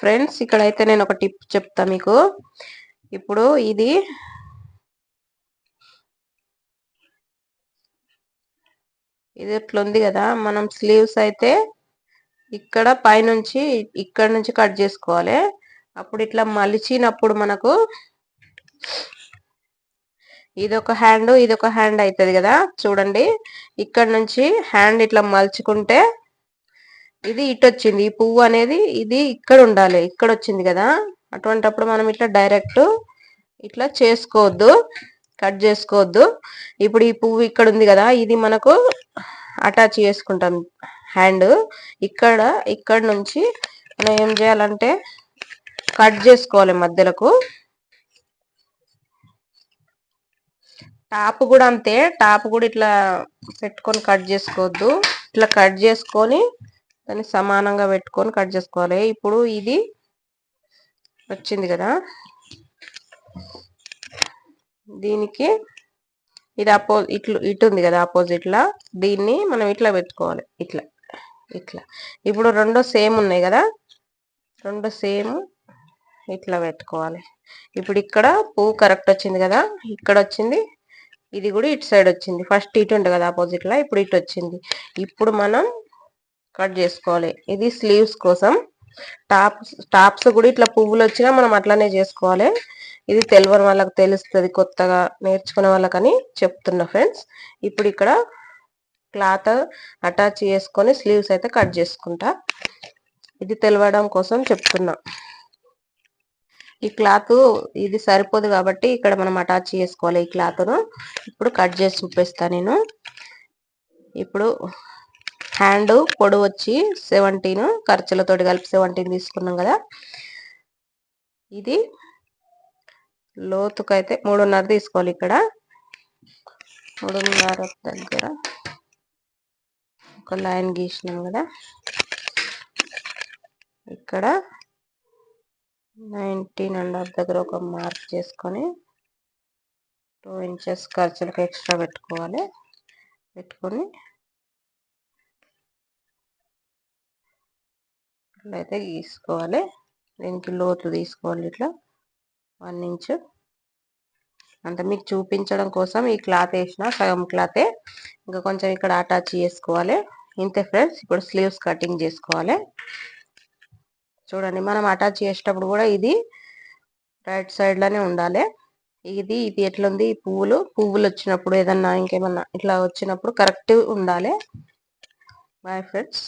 Friends ఇక్కడైతే నేను ఒక టిప్ చెప్తా మీకు. ఇప్పుడు ఇది ఇది ఇట్లా ఉంది కదా మనం స్లీవ్స్ అయితే ఇక్కడ పైనుంచి ఇక్కడ నుంచి కట్ చేసుకోవాలి. అప్పుడు ఇట్లా మలిచినప్పుడు మనకు ఇది ఒక హ్యాండ్ ఇది ఒక హ్యాండ్ అవుతుంది కదా చూడండి. ఇక్కడ నుంచి హ్యాండ్ ఇట్లా మలుచుకుంటే ఇది ఇటు వచ్చింది ఈ పువ్వు అనేది ఇది ఇక్కడ ఉండాలి. ఇక్కడ వచ్చింది కదా. అటువంటప్పుడు మనం ఇట్లా డైరెక్ట్ ఇట్లా చేసుకోవద్దు. కట్ చేసుకోవద్దు. ఇప్పుడు ఈ పువ్వు ఇక్కడ ఉంది కదా. ఇది మనకు అటాచ్ చేసుకుంటాం. హ్యాండ్ ఇక్కడ ఇక్కడ నుంచి మనం ఏం చేయాలంటే కట్ చేసుకోవాలి మధ్యలకు. టాప్ కూడా అంతే. టాప్ కూడా ఇట్లా పెట్టుకొని కట్ చేసుకోవద్దు. ఇట్లా కట్ చేసుకొని దాన్ని సమానంగా పెట్టుకొని కట్ చేసుకోవాలి. ఇప్పుడు ఇది వచ్చింది కదా. దీనికి ఇది అపో ఇట్లు ఇటు ఉంది కదా ఆపోజిట్లా దీన్ని మనం ఇట్లా పెట్టుకోవాలి. ఇట్లా ఇట్లా. ఇప్పుడు రెండు సేమ్ ఉన్నాయి కదా. రెండు సేమ్ ఇట్లా పెట్టుకోవాలి. ఇప్పుడు ఇక్కడ పువ్వు కరెక్ట్ వచ్చింది కదా. ఇక్కడ వచ్చింది. ఇది కూడా ఇటు సైడ్ వచ్చింది. ఫస్ట్ ఇటు ఉండే కదా అపోజిట్లా ఇప్పుడు ఇటు వచ్చింది. ఇప్పుడు మనం కట్ చేసుకోవాలి. ఇది స్లీవ్స్ కోసం. టాప్స్ టాప్స్ కూడా ఇట్లా పువ్వులు వచ్చినా మనం అట్లానే చేసుకోవాలి. ఇది తెలియని వాళ్ళకి తెలుస్తుంది కొత్తగా నేర్చుకునే వాళ్ళకని చెప్తున్నా ఫ్రెండ్స్. ఇప్పుడు ఇక్కడ క్లాత్ అటాచ్ చేసుకొని స్లీవ్స్ అయితే కట్ చేసుకుంటా. ఇది తెలవడం కోసం చెప్తున్నా. ఈ క్లాత్ ఇది సరిపోదు కాబట్టి ఇక్కడ మనం అటాచ్ చేసుకోవాలి ఈ క్లాత్ను. ఇప్పుడు కట్ చేసి చూపిస్తా నేను. ఇప్పుడు హ్యాండ్ పొడవు వచ్చి సెవెంటీన్ ఖర్చులతోటి కలిపి సెవెంటీన్ తీసుకున్నాం కదా. ఇది లోతుకైతే మూడున్నర తీసుకోవాలి ఇక్కడ. మూడున్నర దగ్గర ఒక లైన్ గీసినాం కదా. ఇక్కడ నైన్టీన్ అండ్ హాఫ్ దగ్గర ఒక మార్క్ చేసుకొని టూ ఇంచెస్ ఖర్చులకు ఎక్స్ట్రా పెట్టుకోవాలి. పెట్టుకొని ఇట్లయితే గీసుకోవాలి. దీనికి లోతు తీసుకోవాలి ఇట్లా. One inch. అంత మీకు చూపించడం కోసం ఈ క్లాత్ వేసిన సగం క్లాతే ఇంకా కొంచెం ఇక్కడ అటాచ్ చేసుకోవాలి. ఇంతే ఫ్రెండ్స్ ఇప్పుడు స్లీవ్స్ కటింగ్ చేసుకోవాలి. చూడండి మనం అటాచ్ చేసేటప్పుడు కూడా ఇది రైట్ సైడ్లోనే ఉండాలి. ఇది ఇది ఎట్లుంది? ఈ పువ్వులు పువ్వులు వచ్చినప్పుడు ఏదన్నా ఇంకేమన్నా ఇట్లా వచ్చినప్పుడు కరెక్ట్ ఉండాలి. Bye friends